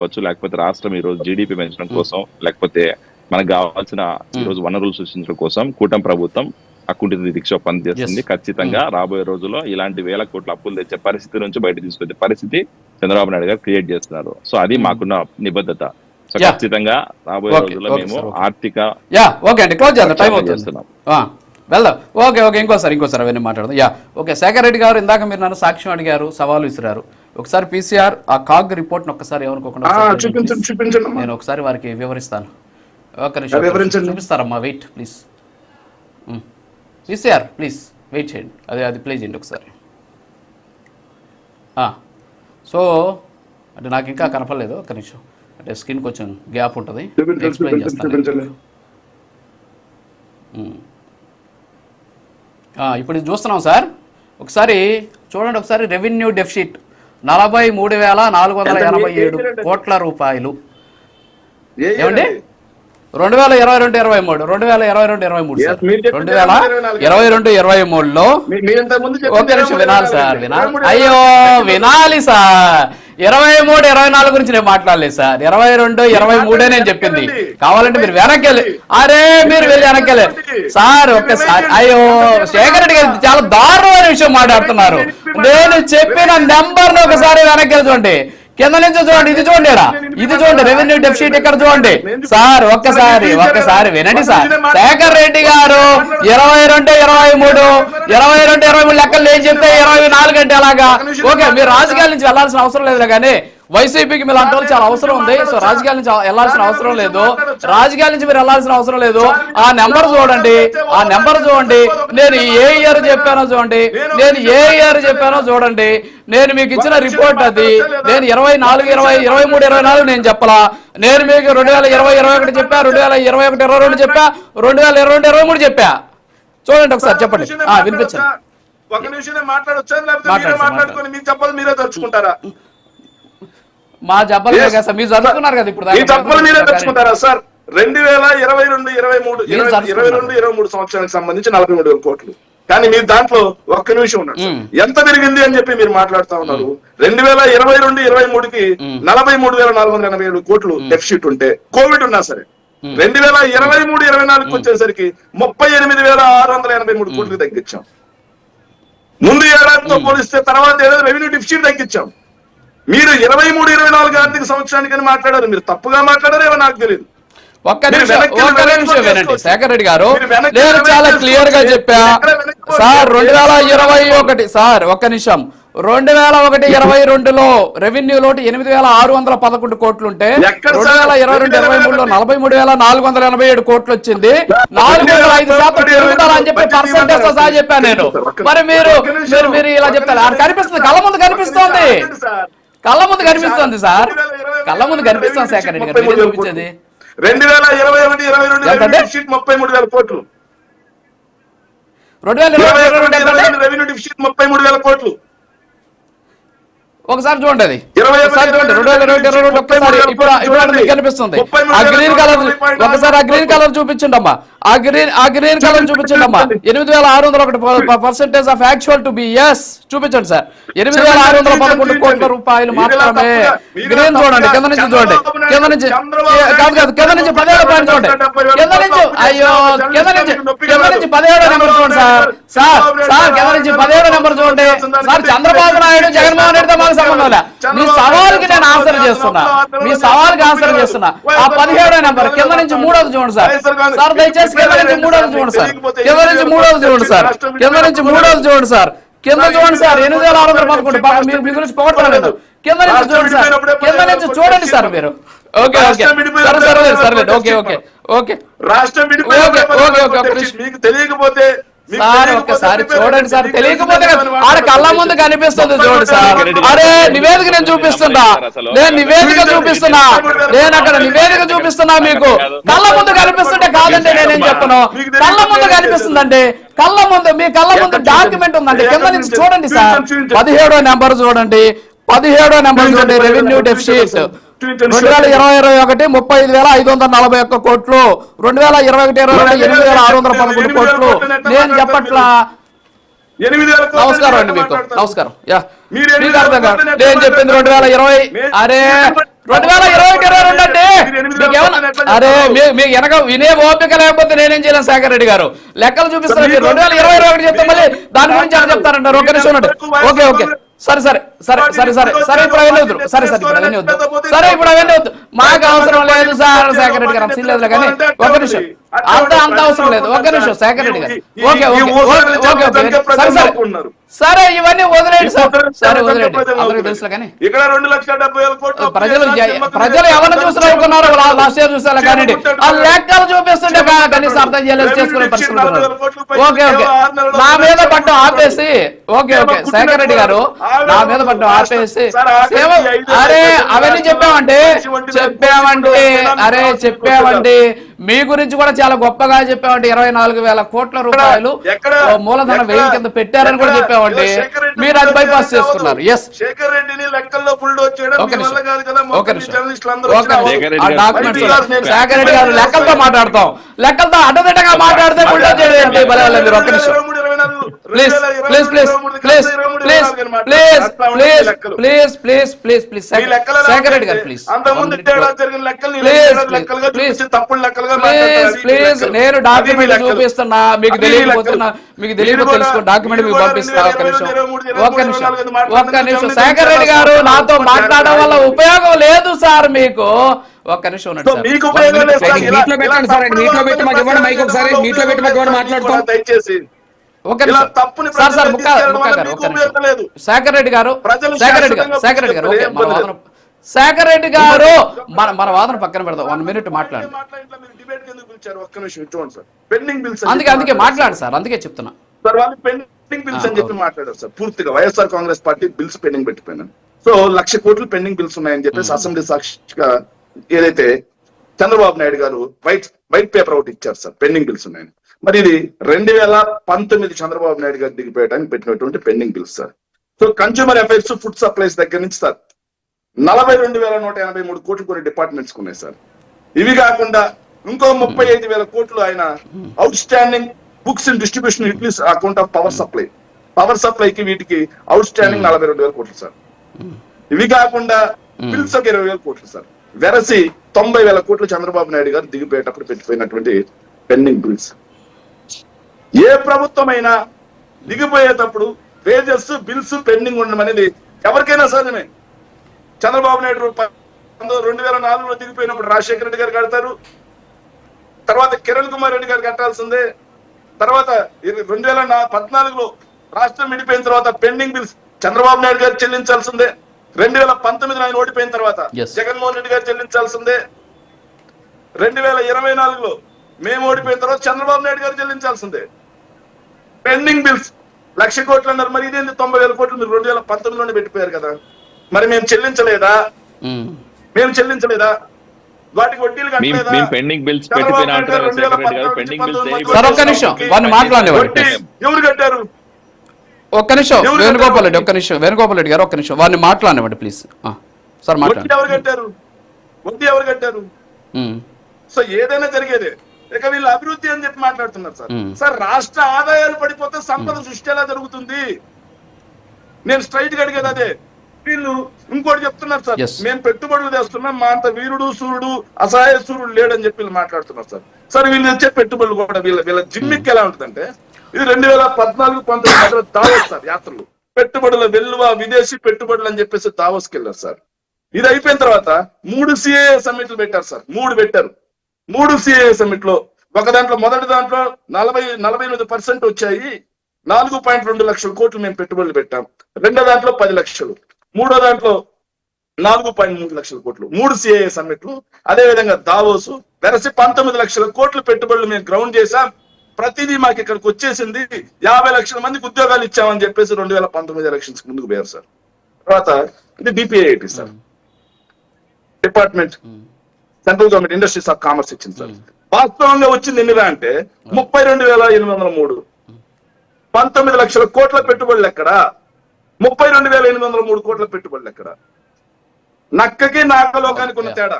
కావచ్చు లేకపోతే రాష్ట్రం ఈ రోజు జీడిపి పెంచడం కోసం లేకపోతే మనకు కావాల్సిన ఈ రోజు వనరులు సృష్టించడం కోసం కూటమి ప్రభుత్వం అకుంఠిత దీక్ష పనిచేస్తుంది. ఖచ్చితంగా రాబోయే రోజుల్లో ఇలాంటి వేల కోట్ల అప్పులు తెచ్చే పరిస్థితి నుంచి బయట తీసుకొచ్చే పరిస్థితి చంద్రబాబు నాయుడు గారు క్రియేట్ చేస్తున్నారు. సో అది మాకున్న నిబద్ధత. సో. ఖచ్చితంగా రాబోయే రోజుల్లో మేము. ఆర్థిక యా ఓకే అండి క్లోజ్ చేద్దాం. టైం ప్రక్షాళన అవుతుంది. చేస్తున్నాం. ఆ, వెళ్దాం. ఓకే ఓకే ఇంకోసారి ఇంకోసారి అవన్నీ మాట్లాడదాం. యా ఓకే శేఖర్ రెడ్డి గారు ఇందాక మీరు నన్ను సాక్ష్యం అడిగారు సవాలు విసిరారు. ఒకసారి పీసీఆర్ ఆ కాగ్ రిపోర్ట్ ఏమనుకోకుండా ఒకసారి చూపించండి. నేను ఒకసారి వారికి వివరిస్తాను. ఒక నిమిషం. చూపిస్తారమ్మా wait please. PCR please wait చేయండి. అదే అది ప్లే చేయండి ఒకసారి. సో అంటే నాకు ఇంకా కనపడలేదు ఒక నిమిషం. అంటే స్కిన్ కొంచెం గ్యాప్ ఉంటుంది. ఎక్స్ప్లెయిన్ చేస్తాను. ఇప్పుడు చూస్తున్నాం సార్. ఒకసారి చూడండి ఒకసారి రెవెన్యూ డెఫిసిట్ నలభై మూడు వేల నాలుగు వందల? ఎనభై ఏడు? కోట్ల రూపాయలు ఏమండి? రెండు వేల ఇరవై రెండు ఇరవై మూడు రెండు వేల ఇరవై రెండు ఇరవై మూడు సార్ రెండు వేల ఇరవై రెండు ఇరవై మూడులో ఒక నిమిషం వినాలి సార్ వినాలి అయ్యో. వినాలి సార్ ఇరవై మూడు ఇరవై నాలుగు గురించి నేను మాట్లాడలేదు సార్. ఇరవై రెండు ఇరవై మూడే నేను చెప్పింది. కావాలంటే మీరు వెనక్కి వెళ్ళి అరే మీరు వెళ్ళి వెనక్కి సార్ ఒక్కసారి అయ్యో శేఖర్ రెడ్డి గారు చాలా దారుణమైన విషయం మాట్లాడుతున్నారు. నేను చెప్పిన నెంబర్ను ఒకసారి వెనక్కి చూడండి. కింద నుంచి చూడండి ఇది చూడండి ఇది చూడండి రెవెన్యూ డెఫిసిట్ ఇక్కడ చూడండి. సార్ ఒక్కసారి ఒక్కసారి వినండి సార్. శేఖర్ రెడ్డి గారు ఇరవై రెండు ఇరవై మూడు ఇరవై రెండు ఇరవై మూడు లెక్కలు ఏం చెప్తే ఇరవై నాలుగు అంటే అలాగా ఓకే మీరు రాజకీయాల నుంచి వెళ్ళాల్సిన అవసరం లేదు కానీ వైసీపీకి మీరు అంటే చాలా అవసరం ఉంది. సో రాజకీయాల నుంచి వెళ్ళాల్సిన అవసరం లేదు. రాజకీయాల నుంచి మీరు వెళ్ళాల్సిన అవసరం లేదు. ఆ నెంబర్ చూడండి. ఆ నెంబర్ చూడండి. నేను ఏ ఇయర్ చెప్పానో చూడండి. నేను ఏ ఇయర్ చెప్పానో చూడండి. నేను మీకు ఇచ్చిన రిపోర్ట్ అది. నేను ఇరవై నాలుగు ఇరవై ఇరవై మూడు ఇరవై నాలుగు నేను చెప్పలా. నేను మీకు రెండు వేల ఇరవై ఇరవై ఒకటి చెప్పా. రెండు వేల ఇరవై ఒకటి ఇరవై రెండు చెప్పా. రెండు వేల ఇరవై రెండు ఇరవై మూడు చెప్పా. చూడండి ఒకసారి చెప్పండి? వినిపించండి. ఒక నిమిషమే మాట్లాడొచ్చా? లేకపోతే మీరే మాట్లాడుకొని చెప్పలు మీరే తరుచుకుంటారా మా జబ్బలు సార్ మీరు చదువుకున్నారు కదా ఇప్పుడు ఈ చెప్పలు మీరే తెచ్చుకుంటారా సార్? రెండు వేల ఇరవై రెండు ఇరవై మూడు ఇరవై రెండు ఇరవై మూడు సంవత్సరానికి సంబంధించి నలభై మూడు వేల కోట్లు. కానీ మీరు దాంట్లో ఒక్క నిమిషం ఉన్నారు. ఎంత పెరిగింది అని చెప్పి మీరు మాట్లాడుతా ఉన్నారు. రెండు వేల ఇరవై రెండు ఇరవై మూడుకి నలభై మూడు వేల నాలుగు వందల ఎనభై ఏడు కోట్లు డెఫిసిట్ ఉంటే కోవిడ్ ఉన్నా సరే. రెండు వేల ఇరవై మూడు ఇరవై నాలుగు వచ్చేసరికి ముప్పై ఎనిమిది వేల ఆరు వందల ఎనభై మూడు కోట్లు తగ్గించాం. ముందు ఏడాదితో పోలిస్తే తర్వాత ఏడాది రెవెన్యూ డెఫిసిట్ తగ్గించాం. మీరు ఇరవై మూడు ఇరవై నాలుగు ఆర్థిక సంవత్సరానికి అని మాట్లాడారు. మీరు తప్పుగా మాట్లాడారేమో నాకు తెలియదు ఒక్క నిమిషం ఒక్క నిమిషం వినండి. శేఖర్ రెడ్డి గారు నేను చాలా. క్లియర్గా చెప్పా. సార్? రెండు వేల ఇరవై ఒకటి సార్ ఒక్క నిమిషం. రెండు వేల ఒకటి ఇరవై రెండులో రెవెన్యూ లోటు ఎనిమిది వేల ఆరు వందల పదకొండు కోట్లు ఉంటే రెండు? వేల ఇరవై రెండు ఇరవై మూడులో నలభై మూడు వేల నాలుగు వందల ఎనభై ఏడు కోట్లు వచ్చింది నాలుగు వందల ఐదు శాతం అని చెప్పి పర్సెంటేజ్ సహా చెప్పాను నేను. మరి మీరు మీరు ఇలా చెప్తారు. కనిపిస్తుంది కళ్ళ ముందు కనిపిస్తోంది. కళ్ళ ముందు కనిపిస్తోంది సార్. కళ్ళ ముందు కనిపిస్తోంది శేఖర్ రెడ్డి గారు చూపించేది. రెండు వేల ఇరవై ఒకటి ఇరవై రెండు ముప్పై మూడు వేల కోట్లు. రెండు వేల ఇరవై ఒకటి రెవెన్యూ ముప్పై మూడు వేల కోట్లు. ఒకసారి చూడండి అది. ఇరవై ఒకసారి చూడండి. రెండు వేల ఇరవై ఇరవై రెండు ఒక్కసారి ఇప్పుడు ఇప్పుడు అది మీకు కనిపిస్తుంది. ఆ గ్రీన్ కలర్ ఒకసారి ఆ గ్రీన్ కలర్ చూపించండి అమ్మా ఆ గ్రీన్ ఆ గ్రీన్ కలర్ చూపించండి అమ్మా. ఎనిమిది వేల ఆరు వందల ఒకటి percentage of actual to be yes చూపించండి సార్. ఎనిమిది వేల ఆరు వందల పదకొండు కోట్ల రూపాయలు మాత్రమే. గ్రీన్ చూడండి కింద నుంచి చూడండి. కింద నుంచి కాదు కాదు కింద నుంచి పదిహేడు పాయింట్ చూడండి. కింద నుంచి అయ్యో కింద నుంచి కింద నుంచి పదిహేడో నెంబర్ చూడండి సార్. సార్ సార్ కింద నుంచి పదిహేడో నెంబర్ చూడండి. సార్ చంద్రబాబు నాయుడు జగన్మోహన్ రెడ్డితో మాకు సంబంధం లే మీ సవాల్కి నేను ఆన్సర్ చేస్తున్నా. మీ సవాల్కి ఆన్సర్ చేస్తున్నా. ఆ పదిహేడో నెంబర్ కింద నుంచి మూడోది చూడండి సార్. సార్ దయచేసి కింద నుంచి మూడోది చూడండి సార్. కింద నుంచి మూడోది చూడండి సార్. కింద నుంచి మూడోది చూడండి సార్. కింద చూడండి సార్. ఎనిమిది వేల ఆరు వందల పదకొండు మీరు మీ గురించి కింద నుంచి చూడండి సార్. కింద నుంచి చూడండి సార్ మీరు. Okay okay. సరే సరే సరే ఓకే ఓకే. ఓకే రాష్ట్రం. మీకు తెలియకపోతే సార్ మీకు చూడండి సార్. తెలియకపోతే ఆడ కళ్ళ ముందు కనిపిస్తుంది చూడండి సార్. అరే నివేదిక నేను చూపిస్తున్నా. నేను నివేదిక చూపిస్తున్నా. నేను అక్కడ నివేదిక చూపిస్తున్నా మీకు. కళ్ళ ముందు కనిపిస్తుంటే కాదండి నేనేం చెప్పను కళ్ళ ముందు కనిపిస్తుందండి. కళ్ళ ముందు మీ కళ్ళ ముందు డాక్యుమెంట్ ఉందండి. కింద నుంచి చూడండి? సార్. పదిహేడో నెంబర్ చూడండి. పదిహేడో నెంబర్ చూడండి. రెవెన్యూ డెఫిసిట్ రెండు వేల ఇరవై ఇరవై ఒకటి ముప్పై ఐదు వేల ఐదు వందల నలభై ఒక్క కోట్లు. రెండు వేల ఇరవై ఒకటి ఇరవై రెండు ఎనిమిది వేల ఆరు వందల పదకొండు కోట్లు. నేను చెప్పట్లా. నమస్కారం అండి మీకు. నమస్కారం. యా. మీకు అర్థం కాదు. నేను చెప్పింది రెండు వేల ఇరవై. అరే రెండు వేల ఇరవై ఒకటి ఇరవై రెండు అంటే అరే మీకు వెనక వినే ఓపిక లేకపోతే నేనేం చేయలేను శేఖర్ రెడ్డి గారు. లెక్కలు చూపిస్తాను రెండు వేల ఇరవై ఇరవై ఒకటి చెప్తే మళ్ళీ దాని గురించి ఏమైనా చెప్తారంటారు? ఒక నిమిషం ఓకే ఓకే. సరే సరే సరే సరే సరే సరే ఇప్పుడు అవన్నీ వద్దు. సరే సరే ఇప్పుడు అవన్నీ వద్దు. సరే ఇప్పుడు అవన్నీ వద్దు. మాకు అవసరం లేదు సార్ శేఖర్ రెడ్డి గారు. సీన్ లేదులే కానీ ఒక నిమిషం. అంత అంత అవసరం లేదు. ఒక నిమిషం శేఖర్ రెడ్డి గారు. ఓకే ఓకే ఓకే సరే సరే. సరే ఇవన్నీ వదిలేండి సార్. సరే వదిలేండి అందరికీ తెలుసులే కానీ. ఇక్కడ రెండు లక్షల డెబ్బై వేల కోట్లు ప్రజలు ప్రజలు ఎవరిని చూసి నవ్వుకున్నారు లా- లాస్ట్ ఇయర్ చూసారా కానీ ఆ లెక్కలు చూపిస్తుంటే కనీసం అర్థం చేయలేదు చేసుకునే పరిస్థితి ఉన్నారు. Okay okay. నా మీద పట్టు ఆపేసి ఓకే ఓకే. శేఖర్ రెడ్డి గారు నా మీద పట్టు ఆపేసి అరే అవన్నీ చెప్పామంటే చెప్పామంటే అరే చెప్పామండి. మీ గురించి కూడా చాలా గొప్పగా చెప్పామంటే ఇరవై నాలుగు వేల కోట్ల రూపాయలు మూలధన వ్యయం కింద పెట్టారని కూడా చెప్పామండి. చేసామండి మీరు అది బైపాస్ చేస్తున్నారు ఎస్ శేఖర్ రెడ్డిని లెక్కల్లో బుల్డోజ్ వచ్చేయడం శేఖర్ రెడ్డి గారు లెక్కలతో మాట్లాడతాం లెక్కలతో అడ్డదిడ్డగా మాట్లాడితే బుల్డోజ్ చేయడం మీరు ఒక్క నిమిషం please please please please please please please please please please గారు ప్లీజ్ ప్లీజ్ ప్లీజ్. నేను డాక్యుమెంట్. చూపిస్తున్నా మీకు తెలియకపోతున్నా. మీకు తెలియకపోతే తెలుసుకో డాక్యుమెంట్ మీకు పంపిస్తా ఒక్క రెండు నిమిషం ఒక్క నిమిషం. ఒక్క నిమిషం శేఖర్ రెడ్డి గారు. నాతో మాట్లాడడం వల్ల ఉపయోగం లేదు సార్ మీకు ఒక్క నిమిషం ఉండండి సార్. మీట్లో పెట్టండి సార్, మీట్లో పెట్టి మాకు ఇవ్వండి, మైక్ ఒకసారి, మీట్లో పెట్టి మాకు ఇవ్వండి, మాట్లాడతాం. దయచేసి శేఖర్ రెడ్డి గారు ప్రజలు శేఖర్ రెడ్డి గారు శాశ్వతంగా శేఖర్ రెడ్డి గారు ఓకే ఏం మన. వాదన శేఖర్ రెడ్డి గారు! మన మన వాదన పక్కన పెడదాం వన్ మినిట్ మాట్లాడండి బిల్స్ అందుకే అందుకే మాట్లాడు సార్ అందుకే చెప్తున్నా. పెండింగ్ బిల్స్ అని చెప్పి మాట్లాడారు సార్ పూర్తిగా. YSR Congress party bills pending పెట్టిపోయినారు so lakh కోట్లు పెండింగ్ బిల్స్ ఉన్నాయని చెప్పేసి అసెంబ్లీ సాక్షిగా ఏదైతే చంద్రబాబు నాయుడు గారు వైట్ వైట్ పేపర్ ఒకటి ఇచ్చారు సార్ పెండింగ్ బిల్స్ ఉన్నాయని మరి ఇది రెండు వేల పంతొమ్మిది చంద్రబాబు నాయుడు గారు దిగిపోయడానికి పెట్టినటువంటి pending bills sir. So consumer affairs food supplies దగ్గర నుంచి సార్ నలభై రెండు వేల నూట ఎనభై మూడు కోట్లు కొన్ని డిపార్ట్మెంట్స్ ఉన్నాయి సార్. ఇవి కాకుండా ఇంకో ముప్పై ఐదు వేల కోట్లు ఆయన outstanding books and distribution utilities account of power supply power సప్లైకి వీటికి అవుట్ స్టాండింగ్ నలభై రెండు వేల కోట్లు సార్. ఇవి కాకుండా బిల్స్ ఒక ఇరవై వేల కోట్లు సార్. వెరసి తొంభై వేల కోట్లు చంద్రబాబు నాయుడు గారు దిగిపోయేటప్పుడు పెట్టిపోయినటువంటి పెండింగ్ బిల్స్. ఏ ప్రభుత్వం అయినా దిగిపోయేటప్పుడు వేజెస్ బిల్స్ పెండింగ్ ఉండడం అనేది ఎవరికైనా సహజమే చంద్రబాబు నాయుడు రెండు వేల నాలుగులో దిగిపోయినప్పుడు రాజశేఖర రెడ్డి గారు కడతారు. తర్వాత కిరణ్ కుమార్ రెడ్డి గారు కట్టాల్సిందే. తర్వాత రెండు వేల పద్నాలుగులో రాష్ట్రం విడిపోయిన తర్వాత పెండింగ్ బిల్స్ చంద్రబాబు నాయుడు గారు చెల్లించాల్సిందే. రెండు వేల పంతొమ్మిదిలో ఆయన ఓడిపోయిన తర్వాత. జగన్మోహన్ రెడ్డి గారు చెల్లించాల్సిందే. రెండు వేల ఇరవై నాలుగులో మేము ఓడిపోయిన తర్వాత చంద్రబాబు నాయుడు గారు చెల్లించాల్సిందే. పెండింగ్ బిల్స్ లక్ష కోట్లు అన్నారు. మరి ఇదేంటి తొంభై వేల కోట్లు మీరు రెండు వేల పంతొమ్మిదిలోనే పెట్టిపోయారు కదా. మరి మేము చెల్లించలేదా? ఉమ్. మేము చెల్లించలేదా? వాటికి వడ్డీలు కట్టలేదా? పెండింగ్ బిల్స్ పెట్టిపోయినా రెండు వేల. వడ్డీ ఎవరు కట్టారు? ఒక్క నిమిషం. వేణుగోపాల్? రెడ్డి ఒక్క నిమిషం. వేణుగోపాల్ రెడ్డి గారు ఒక్క నిమిషం. వారిని మాట్లాడనివ్వండి ప్లీజ్. సార్ వడ్డీ మాట్లాడండి. ఎవరు కట్టారు? వడ్డీ ఎవరు కట్టారు. సో ఏదైనా జరిగేదే. ఇక వీళ్ళు అభివృద్ధి అని చెప్పి మాట్లాడుతున్నారు సార్. సార్ రాష్ట్ర ఆదాయాలు పడిపోతే సంపద సృష్టి ఎలా జరుగుతుంది? నేను స్ట్రైట్గా అడిగేది అదే. వీళ్ళు ఇంకోటి చెప్తున్నారు సార్. మేము పెట్టుబడులు తెస్తున్నాం మా అంత వీరుడు సూర్యుడు అసహాయ సూర్యుడు లేడని చెప్పి వీళ్ళు మాట్లాడుతున్నారు సార్. సార్ వీళ్ళు తెచ్చే పెట్టుబడులు కూడా వీళ్ళ వీళ్ళ జిమ్మిక్ ఎలా ఉంటుందంటే ఇది రెండు వేల పద్నాలుగు పంతొమ్మిది మధ్యలో దావోస్ సార్ యాత్రలు. పెట్టుబడుల వెల్లువ విదేశీ పెట్టుబడులు అని చెప్పేసి దావోస్కి వెళ్ళారు సార్. ఇది అయిపోయిన తర్వాత మూడు సిఏ సమ్మిట్లు పెట్టారు సార్. మూడు పెట్టారు. మూడు సిఏ సమ్మిట్లో ఒక దాంట్లో మొదటి దాంట్లో నలభై నలభై ఎనిమిది పర్సెంట్ వచ్చాయి. నాలుగు పాయింట్ రెండు లక్షల కోట్లు మేము పెట్టుబడులు పెట్టాం. రెండో దాంట్లో పది లక్షలు. మూడో దాంట్లో నాలుగు పాయింట్ మూడు లక్షల కోట్లు. మూడు సిఏఏ సమ్మిట్లు. అదే విధంగా దావోసు వెరసి పంతొమ్మిది లక్షల కోట్లు పెట్టుబడులు మేము గ్రౌండ్ చేశాం. ప్రతిదీ మాకు ఇక్కడికి వచ్చేసింది. యాభై లక్షల మందికి ఉద్యోగాలు ఇచ్చామని చెప్పేసి రెండు వేల పంతొమ్మిది ఎలక్షన్స్ ముందుకు పోయారు సార్. తర్వాత ఇది DPIT sir. Department central government industries of commerce ఇచ్చింది సార్. వాస్తవంగా వచ్చింది ఎన్నిరా అంటే ముప్పై రెండు వేల ఎనిమిది వందల మూడు. పంతొమ్మిది లక్షల కోట్ల పెట్టుబడులు ఎక్కడ? ముప్పై రెండు వేల ఎనిమిది వందల మూడు కోట్ల పెట్టుబడులు ఎక్కడ? నక్కకి నాగలోకానికి ఉన్న తేడా.